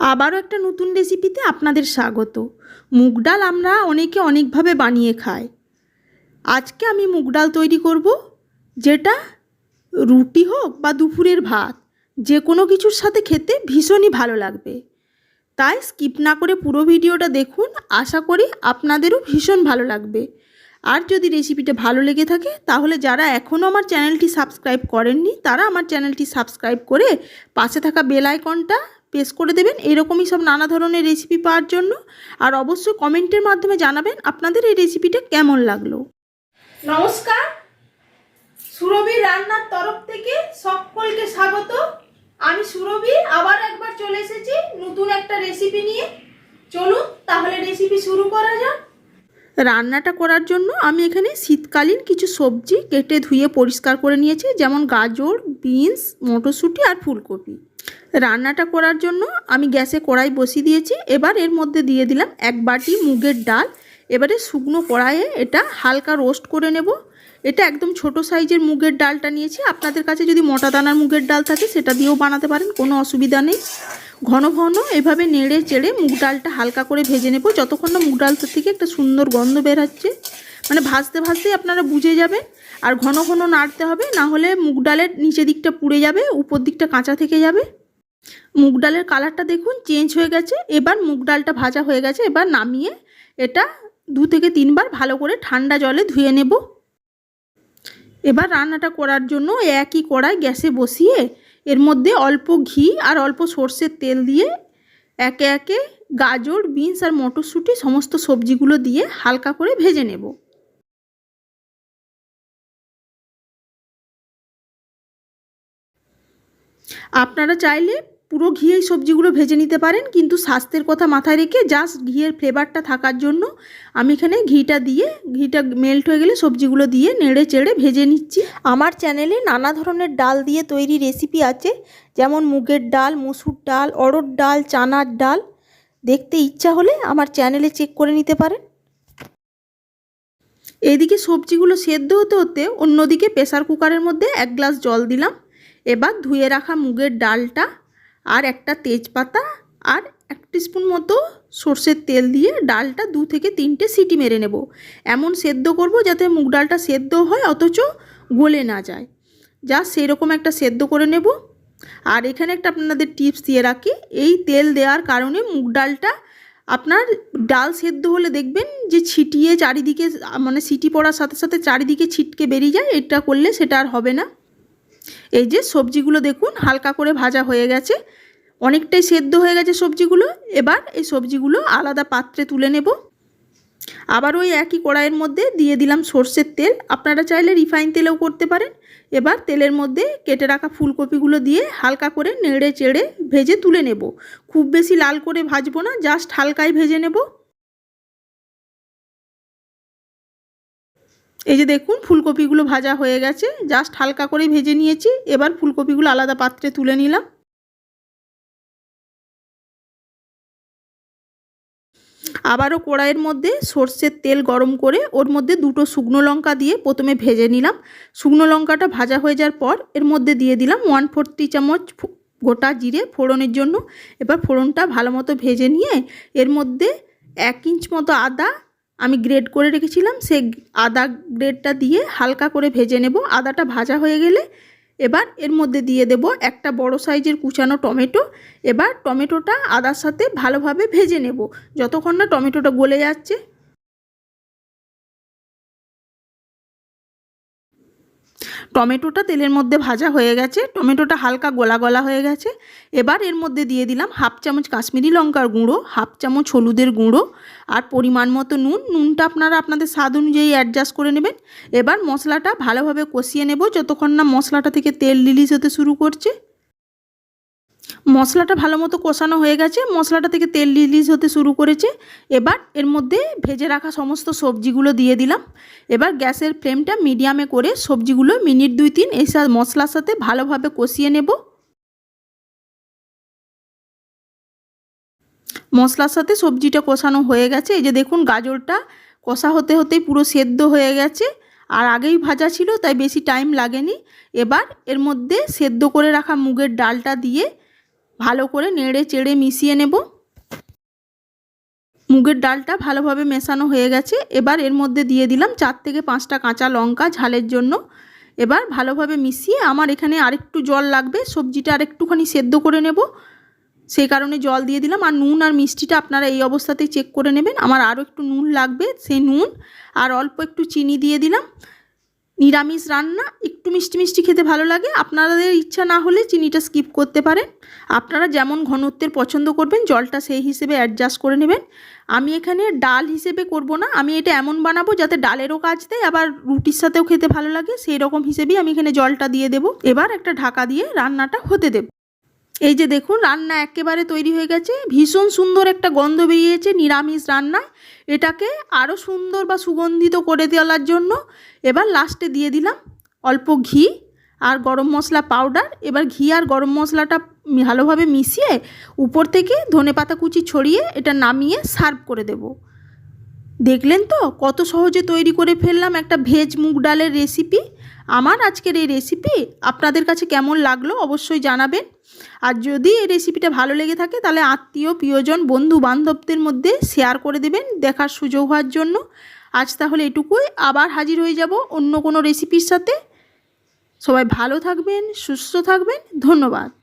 আবারও একটা নতুন রেসিপিতে আপনাদের স্বাগত। মুগ ডাল আমরা অনেকে অনেকভাবে বানিয়ে খাই। আজকে আমি মুগ ডাল তৈরি করব, যেটা রুটি হোক বা দুপুরের ভাত, যে কোনো কিছুর সাথে খেতে ভীষণই ভালো লাগবে। তাই স্কিপ না করে পুরো ভিডিওটা দেখুন, আশা করি আপনাদেরও ভীষণ ভালো লাগবে। আর যদি রেসিপিটা ভালো লেগে থাকে, তাহলে যারা এখনও আমার চ্যানেলটি সাবস্ক্রাইব করেননি, তারা আমার চ্যানেলটি সাবস্ক্রাইব করে পাশে থাকা বেল আইকনটা প্রেস করে দেবেন। এরকমই সব নানা ধরনের রেসিপি পাওয়ার জন্য। আর অবশ্যই কমেন্টের মাধ্যমে জানাবেন আপনাদের এই রেসিপিটা কেমন লাগল। নমস্কার। সুরভি রান্নার তরফ থেকে সকলকে স্বাগত। আমি সুরভি, আবার একবার চলে এসেছি নতুন একটা রেসিপি নিয়ে। চলুন, তাহলে রেসিপি শুরু করা যাক। রান্নাটা করার জন্য আমি এখানে শীতকালীন কিছু সবজি কেটে ধুয়ে পরিষ্কার করে নিয়েছি, যেমন গাজর, বিনস, মটরশুঁটি আর ফুলকপি। রান্নাটা করার জন্য আমি গ্যাসে কড়াই বসিয়ে দিয়েছি, এবার এর মধ্যে দিয়ে দিলাম এক বাটি মুগের ডাল। এবারে শুকনো কড়াইয়ে এটা হালকা রোস্ট করে নেব। এটা একদম ছোট সাইজের মুগের ডালটা নিয়েছি। আপনাদের কাছে যদি মোটা দানার মুগের ডাল থাকে, সেটা দিয়েও বানাতে পারেন, কোনো অসুবিধা নেই। ঘন ঘন এভাবে নেড়ে চেড়ে মুগ ডালটা হালকা করে ভেজে নেব, যতক্ষণ না মুগ ডালটা থেকে একটা সুন্দর গন্ধ বের হচ্ছে। মানে ভাজতে ভাজতেই আপনারা বুঝে যাবেন, আর ঘন ঘন নাড়তে হবে, না হলে মুগ ডালের নিচে দিকটা পুড়ে যাবে, উপর দিকটা কাঁচা থেকে যাবে। মুগ ডালের কালারটা দেখুন চেঞ্জ হয়ে গেছে, এবার মুগ ডালটা ভাজা হয়ে গেছে, এবার নামিয়ে এটা দু থেকে তিনবার ভালো করে ঠান্ডা জলে ধুয়ে নেব। এবার রান্নাটা করার জন্য একই কড়াই গ্যাসে বসিয়ে এর মধ্যে অল্প ঘি আর অল্প সর্ষের তেল দিয়ে একে একে গাজর, বিনস আর মটরশুঁটি সমস্ত সবজিগুলো দিয়ে হালকা করে ভেজে নেব। আপনারা চাইলে পুরো ঘি এই সবজিগুলো ভেজে নিতে পারেন কিন্তু স্বাস্থ্যের কথা মাথায় রেখে জাস্ট ঘিয়ের ফ্লেভারটা থাকার জন্য আমি এখানে ঘিটা দিয়ে ঘিটা মেল্ট হয়ে গেলে সবজিগুলো দিয়ে নেড়ে চেড়ে ভেজে নিচ্ছি। আমার চ্যানেলে নানা ধরনের ডাল দিয়ে তৈরি রেসিপি আছে যেমন মুগের ডাল মসুর ডাল অড়র ডাল চানার ডাল। দেখতে ইচ্ছা হলে আমার চ্যানেলে চেক করে নিতে পারেন। এদিকে সবজিগুলো সেদ্ধ হতে হতে অন্যদিকে প্রেসার কুকারের মধ্যে এক গ্লাস জল দিলাম। এবার ধুয়ে রাখা মুগের ডালটা আর একটা তেজপাতা আর এক স্পুন মতো সর্ষের তেল দিয়ে ডালটা দু থেকে তিনটে সিটি মেরে নেব। এমন সেদ্ধ করব যাতে মুগ ডালটা সেদ্ধ হয়, অথচ গলে না যায়। যা সেরকম একটা সেদ্ধ করে নেব। আর এখানে একটা আপনাদের টিপস দিয়ে রাখি, এই তেল দেওয়ার কারণে মুগ ডালটা আপনার ডাল সেদ্ধ হলে দেখবেন যে ছিটিয়ে চারিদিকে মানে সিটি পড়ার সাথে সাথে চারিদিকে ছিটকে বেরিয়ে যায়, এটা করলে সেটা আর হবে না। এই যে সবজিগুলো দেখুন, হালকা করে ভাজা হয়ে গেছে। অনেকটাই সেদ্ধ হয়ে গেছে সবজিগুলো। এবার এই সবজিগুলো আলাদা পাত্রে তুলে নেব। আবার ওই একই কড়াইয়ের মধ্যে দিয়ে দিলাম সর্ষের তেল। আপনারা চাইলে রিফাইন তেলেও করতে পারেন। এবার তেলের মধ্যে কেটে রাখা ফুলকপিগুলো দিয়ে হালকা করে নেড়ে চেড়ে ভেজে তুলে নেব। খুব বেশি লাল করে ভাজবো না, জাস্ট হালকাই ভেজে নেব। এই যে দেখুন, ফুলকপিগুলো ভাজা হয়ে গেছে। জাস্ট হালকা করে ভেজে নিয়েছি। এবার ফুলকপিগুলো আলাদা পাত্রে তুলে নিলাম। আবারও কড়াইয়ের মধ্যে সর্ষের তেল গরম করে, ওর মধ্যে দুটো শুকনো লঙ্কা দিয়ে প্রথমে ভেজে নিলাম। শুকনো লঙ্কাটা ভাজা হয়ে যাওয়ার পর, এর মধ্যে দিয়ে দিলাম ওয়ান ফোরটি চামচ গোটা জিরে ফোড়নের জন্য। এবার ফোড়নটা ভালো মতো ভেজে নিয়ে, এর মধ্যে এক ইঞ্চ মতো আদা আমি গ্রেড করে রেখেছিলাম, সে আদা গ্রেডটা দিয়ে হালকা করে ভেজে নেব। আদাটা ভাজা হয়ে গেলে এবার এর মধ্যে দিয়ে দেব একটা বড় সাইজের কুচানো টমেটো। এবার টমেটোটা আদার সাথে ভালোভাবে ভেজে নেব। যতক্ষণ না টমেটোটা গলে যাচ্ছে টমেটোটা তেলের মধ্যে ভাজা হয়ে গেছে। টমেটোটা হালকা গলা গলা হয়ে গেছে। এবার এর মধ্যে দিয়ে দিলাম হাফ চামচ কাশ্মীরি লঙ্কার গুঁড়ো, হাফ চামচ হলুদের গুঁড়ো আর পরিমাণ মতো নুন। নুনটা আপনারা আপনাদের স্বাদ অনুযায়ী অ্যাডজাস্ট করে নেবেন। এবার মশলাটা ভালোভাবে কষিয়ে নেব যতক্ষণ না মশলাটা থেকে তেল রিলিজ হতে শুরু করছে। মশলাটা ভালো মতো কষানো হয়ে গেছে। মশলাটা থেকে তেল রিলিজ হতে শুরু করেছে। এবার এর মধ্যে ভেজে রাখা সমস্ত সবজিগুলো দিয়ে দিলাম। এবার গ্যাসের ফ্লেমটা মিডিয়ামে করে সবজিগুলো মিনিট দুই তিন এই মশলার সাথে ভালোভাবে কষিয়ে নেব। মশলার সাথে সবজিটা কষানো হয়ে গেছে। এই যে দেখুন গাজরটা কষা হতে হতেই পুরো সেদ্ধ হয়ে গেছে। আর আগেই ভাজা ছিল, তাই বেশি টাইম লাগেনি। এবার এর মধ্যে সেদ্ধ করে রাখা মুগের ডালটা দিয়ে ভালো করে নেড়ে চেড়ে মিশিয়ে নেব। মুগের ডালটা ভালোভাবে মেশানো হয়ে গেছে। এবার এর মধ্যে দিয়ে দিলাম চার থেকে পাঁচটা কাঁচা লঙ্কা ঝালের জন্য। এবার ভালোভাবে মিশিয়ে আমার এখানে আরেকটু জল লাগবে। সবজিটা আরেকটুখানি সেদ্ধ করে নেব। সেই কারণে জল দিয়ে দিলাম। আর নুন আর মিষ্টিটা আপনারা এই অবস্থাতেই চেক করে নেবেন। আমার আরও একটু নুন লাগবে সেই নুন। আর অল্প একটু চিনি দিয়ে দিলাম। নিরামিষ রান্না, একটু মিষ্টি মিষ্টি খেতে ভালো লাগে। আপনাদের ইচ্ছা না হলে চিনিটা স্কিপ করতে পারেন। আপনারা যেমন ঘনত্বের পছন্দ করবেন, জলটা সেই হিসেবে অ্যাডজাস্ট করে নেবেন। আমি এখানে ডাল হিসেবে করব না। আমি এটা এমন বানাবো যাতে ডালেরও কাজ দেয়, আবার রুটির সাথেও খেতে ভালো লাগে। সেই রকম হিসেবেই আমি এখানে জলটা দিয়ে দেব। এবার একটা ঢাকা দিয়ে রান্নাটা হতে দেব। এই যে দেখুন, রান্না একেবারে তৈরি হয়ে গেছে। ভীষণ সুন্দর একটা গন্ধ বেরিয়েছে নিরামিষ রান্নায়। এটাকে আরও সুন্দর বা সুগন্ধিত করে দেওয়ার জন্য এবার লাস্টে দিয়ে দিলাম অল্প ঘি আর গরম মশলা পাউডার এবার ঘি আর গরম মশলাটা ভালোভাবে মিশিয়ে উপর থেকে ধনে পাতা কুচি ছড়িয়ে এটা নামিয়ে সার্ভ করে দেব। দেখলেন তো? কত সহজে তৈরি করে ফেললাম একটা ভেজ মুগ ডালের রেসিপি আমার আজকের এই রেসিপি আপনাদের কাছে কেমন লাগল অবশ্যই জানাবেন। আর যদি এই রেসিপিটা ভালো লেগে থাকে, তাহলে আত্মীয়, প্রিয়জন বন্ধু বান্ধবদের মধ্যে শেয়ার করে দেবেন দেখার সুযোগ হওয়ার জন্য। আজ তাহলে এটুকুই, আবার হাজির হয়ে যাব অন্য কোনো রেসিপির সাথে। সবাই ভালো থাকবেন, সুস্থ থাকবেন, ধন্যবাদ।